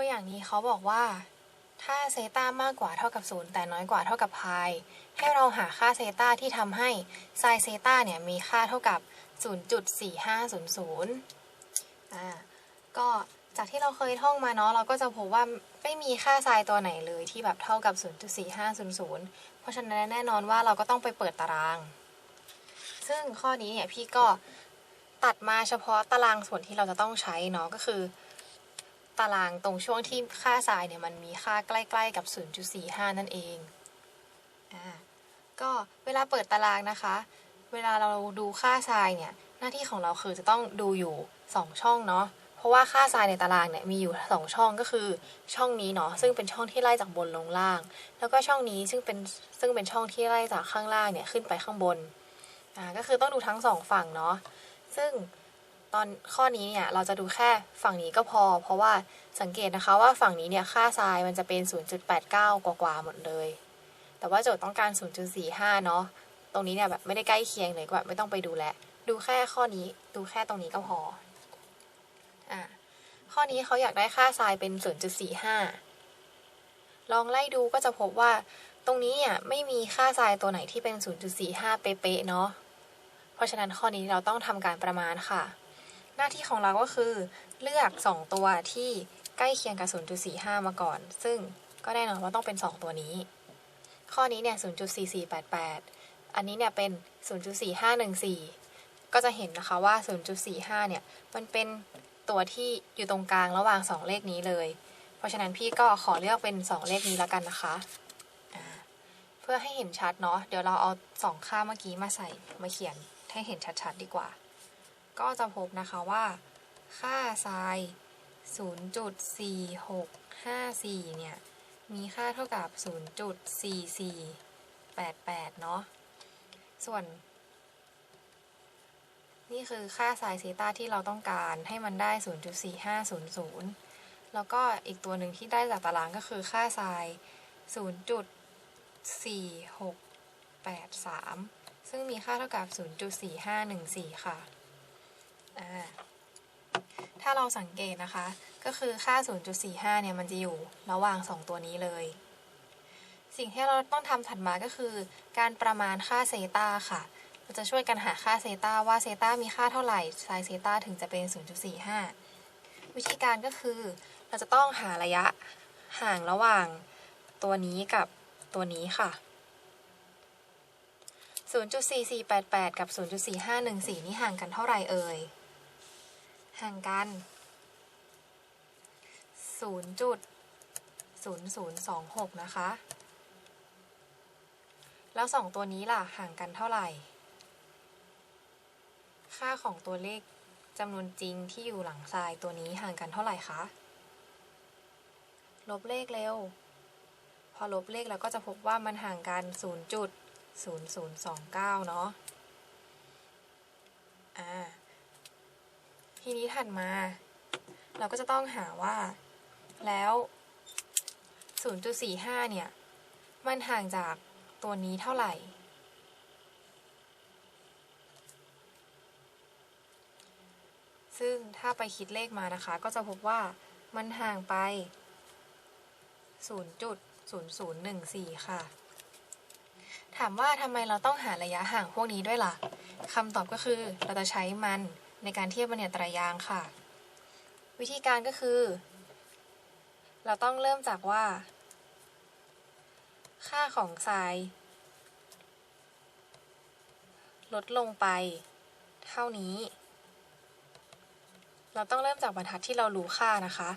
ตัวอย่างนี้เขาบอกว่า ถ้าเซตามากกว่าเท่ากับศูนย์แต่น้อยกว่าเท่ากับพายให้เราหาค่าเซตาที่ทำให้ไซเซตาเนี่ยมีค่าเท่ากับ 0.4500อ่าก็จากที่เราเคยท่องมาเนาะเราก็จะพบว่าไม่มีค่าไซน์ตัวไหนเลยที่แบบเท่ากับ 0.4500 เพราะฉะนั้นแน่นอนว่าเราก็ต้องไปเปิดตาราง ซึ่งข้อนี้เนี่ยพี่ก็ตัดมาเฉพาะตารางส่วนที่เราจะต้องใช้เนาะก็คือ ตารางตรงช่วงที่ค่าทรายเนี่ยมันมีค่าใกล้ๆกับ 0.45 นั่นเองอ่าก็เวลาเปิดตารางนะคะ เวลาเราดูค่าทรายเนี่ยหน้าที่ของเราคือจะต้องดูอยู่ 2 ช่องเนาะเพราะว่าค่าทรายในตารางเนี่ยมีอยู่ 2 ช่องก็คือช่องนี้เนาะซึ่งเป็นช่องที่ไล่จากบนลงล่าง แล้วก็ช่องนี้ซึ่งเป็นซึ่งเป็นช่องที่ไล่จากข้างล่างเนี่ยขึ้นไปข้างบนอ่าก็คือต้องดูทั้งสองฝั่งเนาะซึ่ง ตอนข้อนี้เนี่ยเราจะดูแค่ฝั่งนี้ก็พอ เพราะว่าสังเกตนะคะว่าฝั่งนี้เนี่ยค่าทรายมันจะเป็น 0.89 กว่ากว่าๆหมดเลย แต่ว่าโจทย์ต้องการ 0.45 เนาะตรงนี้เนี่ยแบบไม่ได้ใกล้เคียงเลยก็แบบไม่ต้องไปดูแลดูแค่ข้อนี้ดูแค่ตรงนี้ก็พออะข้อนี้เขาอยากได้ค่าทรายเป็น 0.45 ลองไล่ดูก็จะพบว่าตรงนี้เนี่ยไม่มีค่าทรายตัวไหนที่เป็น 0.45 เป๊ะๆเนาะเพราะฉะนั้นข้อนี้เราต้องทำการประมาณค่ะ หน้าที่ของเราก็คือเลือก 2 ตัวที่ใกล้เคียงกับ 0.45 มาก่อน ซึ่งก็แน่นอนว่าต้องเป็น 2 ตัวนี้ ข้อนี้เนี่ย 0.4488 อันนี้เนี่ยเป็น 0.4514 ก็จะเห็นนะคะว่า 0.45 เนี่ย มันเป็นตัวที่อยู่ตรงกลางระหว่าง 2 เลขนี้เลย เพราะฉะนั้นพี่ก็ขอเลือกเป็น 2 เลขนี้แล้วกันนะคะ เพื่อให้เห็นชัดเนาะ เดี๋ยวเราเอา 2 ค่าเมื่อกี้มาใส่มาเขียนให้เห็นชัดๆดีกว่า ก็จะพบนะคะว่า ค่าไซน์0.4654 เนี่ย มีค่าเท่ากับ 0.4488 เนาะ ส่วน นี่คือค่าไซน์เซตาที่เราต้องการให้มันได้ 0.4500 แล้วก็อีกตัวหนึ่งที่ได้จากตารางก็คือค่าไซน์0.4683 ซึ่งมีค่าเท่ากับ 0.4514 ค่ะอ่า ถ้าเราสังเกตนะคะ ก็คือค่า 0.45 เนี่ยมันจะอยู่ระหว่าง 2 ตัวนี้เลย สิ่งที่เราต้องทำถัดมาก็คือ การประมาณค่าเซตาค่ะ เราจะช่วยกันหาค่าเซตาว่าเซตามีค่าเท่าไหร่ไซน์เซตาถึงจะเป็น 0.45 วิธีการก็คือ เราจะต้องหาระยะห่างระหว่างตัวนี้กับตัวนี้ค่ะ 0.4488 กับ 0.4514 นี่ห่างกันเท่าไหร่เอ่ย ห่างกัน 0.0026 นะคะ แล้วสองตัวนี้ล่ะ ห่างกันเท่าไหร่ ค่าของตัวเลขจำนวนจริงที่อยู่หลังทรายตัวนี้ห่างกันเท่าไหร่คะ ลบเลขเร็ว พอลบเลขแล้วก็จะพบว่ามันห่างกัน 0.0029 เนาะ อ่า ทีนี้ถัดมา เราก็จะต้องหาว่า แล้ว 0.45 เนี่ย มันห่างจากตัวนี้เท่าไหร่ ซึ่งถ้าไปคิดเลขมานะคะ ก็จะพบว่ามันห่างไป 0.0014 ค่ะ ถามว่าทำไมเราต้องหาระยะห่างพวกนี้ด้วยล่ะคำตอบก็คือเราจะใช้มัน ในการเทียบบรรยตรายางค่ะ วิธีการก็คือ เราต้องเริ่มจากว่า ค่าของทราย ลดลงไป เท่านี้ เราต้องเริ่มจากบรรทัดที่เรารู้ค่านะคะ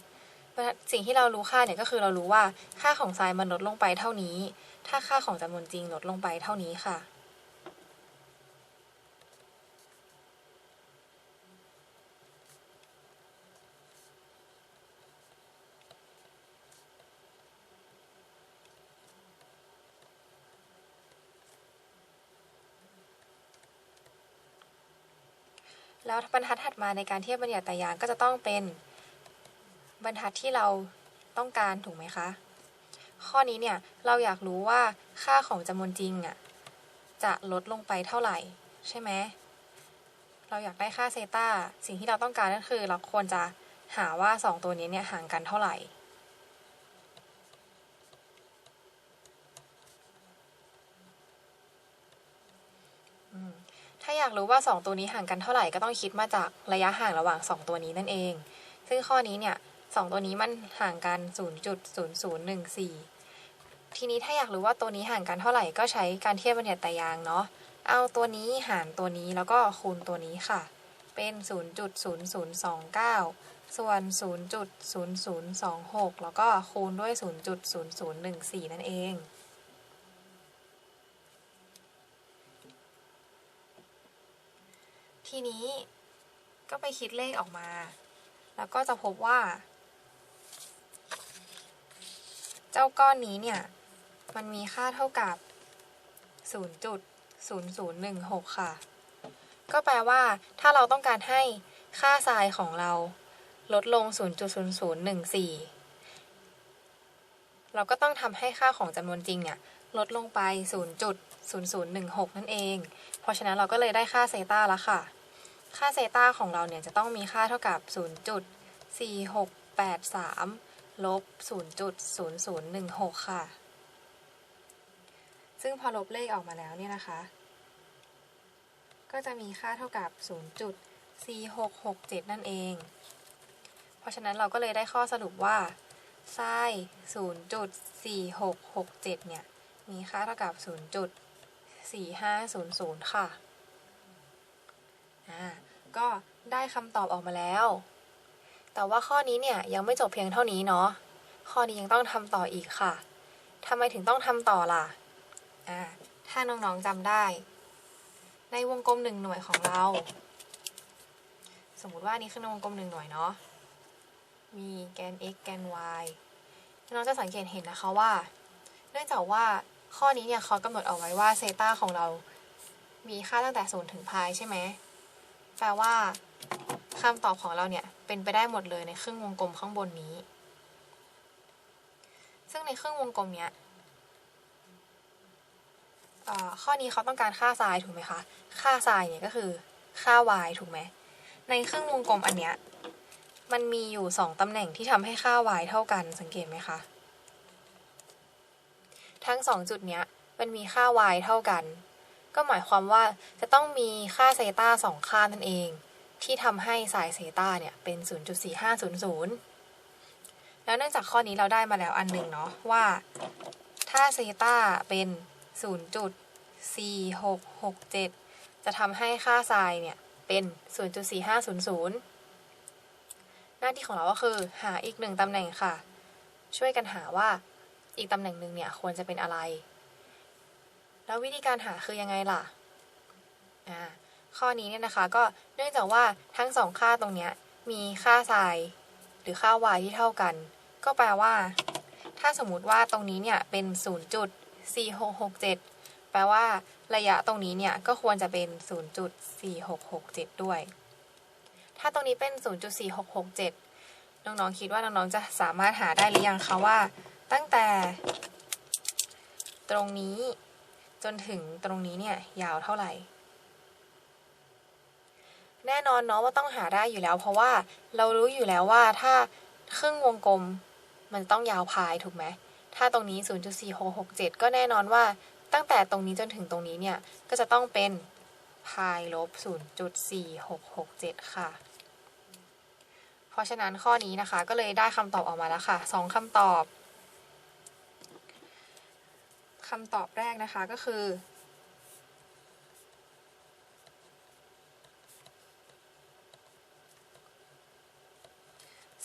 สิ่งที่เรารู้ค่าเนี่ยก็คือเรารู้ว่าค่าของทรายมันลดลงไปเท่านี้ ถ้าค่าของจำนวนจริงลดลงไปเท่านี้ค่ะ แล้วบรรทัดถัดมาในการเทียบบรรยัตยางก็จะต้องเป็นบรรทัดที่เราต้องการถูกไหมคะ ข้อนี้เนี่ยเราอยากรู้ว่าค่าของจำนวนจริงอะจะลดลงไปเท่าไหร่ใช่ไหมเราอยากได้ค่าเซตาสิ่งที่เราต้องการก็คือเราควรจะหาว่า 2 ตัวนี้เนี่ยห่างกันเท่าไหร่ ถ้าอยากรู้ว่า 2 ตัวนี้ห่างกันเท่าไหร่ก็ต้องคิดมาจากระยะห่างระหว่าง 2 ตัวนี้นั่นเอง ซึ่งข้อนี้เนี่ยสตัวนี้มันห่างกัน 0.0014 ทีนี้ถ้าอยากรู้ว่าตัวนี้ห่างกันเท่าไหร่ก็ใช้การเทียบบัญญัติตายางเนาะ เอาตัวนี้หารตัวนี้แล้วก็คูณตัวนี้ค่ะ เป็น 0.0029 ส่วน 0.0026 แล้วก็คูณด้วย 0.0014 นั่นเอง ทีนี้ก็ไปคิดเลขออกมา แล้วก็จะพบว่า เจ้าก้อนนี้เนี่ย มันมีค่าเท่ากับ 0.0016 ค่ะ ก็แปลว่าถ้าเราต้องการให้ค่าไซน์ของเราลดลง 0.0014 เราก็ต้องทำให้ค่าของจำนวนจริงเนี่ย ลดลงไป 0.0016 นั่นเอง เพราะฉะนั้นเราก็เลยได้ค่าเซตาแล้วค่ะ ค่าเซตาของเราเนี่ยจะต้องมีค่าเท่ากับ 0.4683 ลบ 0.0016 ค่ะ ซึ่งพอลบเลขออกมาแล้วเนี่ยนะคะ ก็จะมีค่าเท่ากับ 0.4667 นั่นเอง เพราะฉะนั้นเราก็เลยได้ข้อสรุปว่าไส้0.4667 เนี่ย มีค่าเท่ากับ 0.4500 ค่ะ อ่าก็ได้คำตอบออกมาแล้ว แต่ว่าข้อนี้เนี่ยยังไม่จบเพียงเท่านี้เนาะ ข้อนี้ยังต้องทำต่ออีกค่ะทำไมถึงต้องทำต่อล่ะ อ่า ถ้าน้องๆจำได้ ในวงกลมหนึ่งหน่วยของเรา สมมติว่านี้คือวงกลมหนึ่งหน่วยเนาะ มีแกน x แกน y น้องจะสังเกตเห็นนะคะว่า เนื่องจากว่าข้อนี้เนี่ยเขากำหนดเอาไว้ว่าเซต้าของเรา มีค่าตั้งแต่ศูนย์ถึงพายใช่ไหม แปลว่าคำตอบของเราเนี่ยเป็นไปได้หมดเลยในครึ่งวงกลมข้างบนนี้ ซึ่งในครึ่งวงกลมเนี้ยข้อนี้เขาต้องการค่าไซน์ถูกไหมคะ ค่าไซน์เนี่ยก็คือค่า y ถูกไหม ในครึ่งวงกลมอันเนี้ยมันมีอยู่สองตำแหน่งที่ทำให้ค่า y เท่ากันสังเกตไหมคะ ทั้งสองจุดเนี้ยมันมีค่า y เท่ากัน ก็หมายความว่าจะต้องมีค่าเซตาสองค่านั่นเอง ที่ทำให้สายเซตาเนี่ยเป็น 0.4500 แล้วเนื่องจากข้อนี้เราได้มาแล้วอันหนึ่งเนาะว่าถ้าเซตาเป็น 0.4667 จะทำให้ค่าไซน์เนี่ยเป็น 0.4500 หน้าที่ของเราก็คือหาอีกหนึ่งตำแหน่งค่ะ ช่วยกันหาว่าอีกตำแหน่งหนึ่งเนี่ยควรจะเป็นอะไร แล้ววิธีการหาคือยังไงล่ะอ่าข้อนี้เนี่ยนะคะก็เนื่องจากว่าทั้งสองค่าตรงเนี้ยมีค่าไซน์หรือค่า y ที่เท่ากัน ก็แปลว่า ถ้าสมมุติว่าตรงนี้เนี่ยเป็น 0.4667 แปลว่าระยะตรงนี้เนี่ยก็ควรจะเป็น 0.4667 ด้วย ถ้าตรงนี้เป็น 0.4667 น้องๆคิดว่าน้องๆจะสามารถหาได้หรือยังคะว่า ตั้งแต่ตรงนี้ จนถึงตรงนี้เนี่ยยาวเท่าไหร่ แน่นอนเนาะว่าต้องหาได้อยู่แล้ว เพราะว่าเรารู้อยู่แล้วว่าถ้าครึ่งวงกลมมันต้องยาวพายถูกไหม ถ้าตรงนี้ 0.4667 ก็แน่นอนว่าตั้งแต่ตรงนี้จนถึงตรงนี้เนี่ย ก็จะต้องเป็นพายลบ 0.4667 ค่ะ เพราะฉะนั้นข้อนี้นะคะก็เลยได้คำตอบออกมาแล้วค่ะสองคำตอบ คำตอบแรกนะคะก็คือ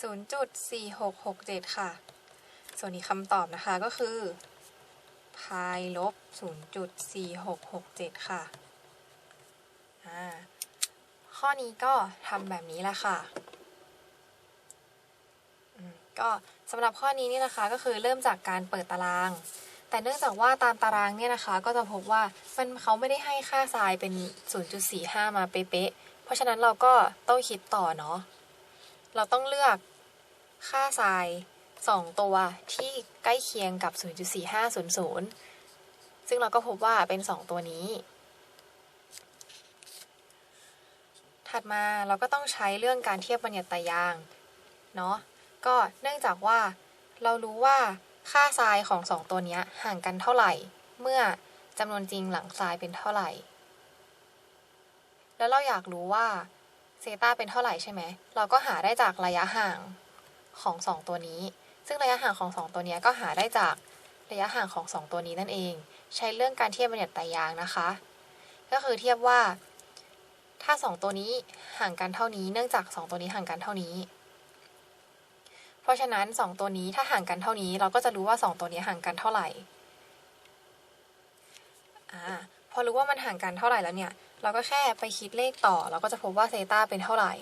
0.4667 ค่ะ ส่วนอีกคำตอบนะคะก็คือ พายลบ 0.4667 ค่ะ ข้อนี้ก็ทำแบบนี้แหละค่ะก็สำหรับข้อนี้นี่นะคะก็คือเริ่มจากการเปิดตาราง แต่เนื่องจากว่าตามตารางเนี่ยนะคะ ก็จะพบว่ามันเขาไม่ได้ให้ค่าทรายเป็น 0.45 มาเป๊ะๆ เพราะฉะนั้นเราก็ต้องคิดต่อเนาะ เราต้องเลือกค่าทราย 2 ตัวที่ใกล้เคียงกับ 0.4500 ซึ่งเราก็พบว่าเป็น 2 ตัวนี้ ถัดมาเราก็ต้องใช้เรื่องการเทียบบัญญัติตายาง เนาะ ก็เนื่องจากว่าเรารู้ว่า ค่าทรายของสองตัวนี้ห่างกันเท่าไหร่ เมื่อจำนวนจริงหลังทรายเป็นเท่าไหร่ แล้วเราอยากรู้ว่าเซตาเป็นเท่าไหร่ใช่ไหม เราก็หาได้จากระยะห่างของสองตัวนี้ ซึ่งระยะห่างของสองตัวนี้ก็หาได้จากระยะห่างของสองตัวนี้นั่นเอง ใช้เรื่องการเทียบบัญญัติตรยางนะคะ ก็คือเทียบว่า ถ้าสองตัวนี้ห่างกันเท่านี้ เนื่องจากสองตัวนี้ห่างกันเท่านี้ เพราะฉะนั้นสองตัวนี้ถ้าห่างกันเท่านี้ เราก็จะรู้ว่าสองตัวนี้ห่างกันเท่าไหร่อ่าพอรู้ว่ามันห่างกันเท่าไหร่แล้วเนี่ย เราก็แค่ไปคิดเลขต่อ เราก็จะพบว่าเซตาเป็นเท่าไหร่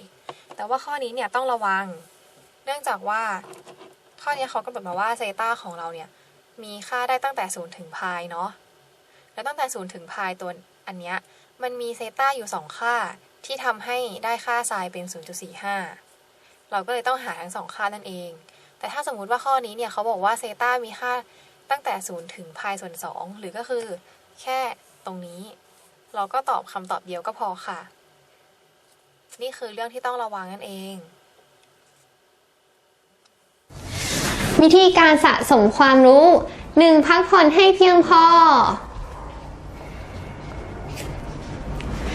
แต่ว่าข้อนี้เนี่ยต้องระวัง เนื่องจากว่า ข้อนี้เขากำหนดมาว่าเซตาของเราเนี่ยมีค่าได้ตั้งแต่ศูนย์ถึงพายเนาะ แล้วตั้งแต่ศูนย์ถึงพายตัวอันเนี้ยมันมีเซตาอยู่สองค่าที่ทำให้ได้ค่าไซน์เป็น 0.45 เราก็เลยต้องหาทั้งสองค่านั่นเอง แต่ถ้าสมมุติว่าข้อนี้เนี่ยเขาบอกว่าเซตามีค่าตั้งแต่ 0 ถึงพายส่วน 2 หรือก็คือแค่ตรงนี้ เราก็ตอบคำตอบเดียวก็พอค่ะ นี่คือเรื่องที่ต้องระวังนั่นเอง วิธีการสะสมความรู้ 1. พักผ่อนให้เพียงพอ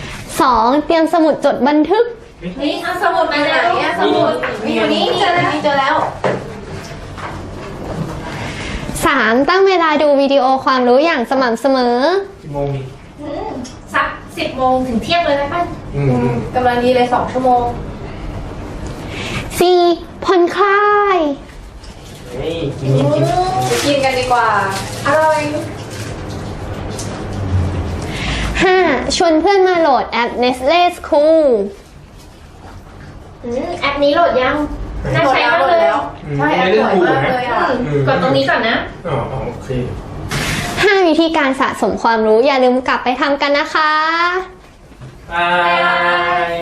2. เตรียมสมุดจดบันทึก นี่เอาสมุดมาจากนี้สมุดมีอยู่นี่เจอแล้วเจอแล้ว 3. ตั้งเวลาดูวิดีโอความรู้อย่างสม่ำเสมอ กี่โมงนี่สักสิบโมงถึงเที่ยงเลยไหมป้าอืมกำลังดีเลยสองชั่วโมง 4. ผ่อนคลาย เฮ้ยกินกินกินกินกันดีกว่า อร่อย 5. ชวนเพื่อนมาโหลดแอป Nestle School อืมแอปนี้โหลดยังน่าใช้มากเลยใช่แอปสวยมากเลยอะอืมกดตรงนี้ก่อนนะ อ๋ออ๋อโอเค 5. วิธีการสะสมความรู้อย่าลืมกลับไปทำกันนะคะ บาย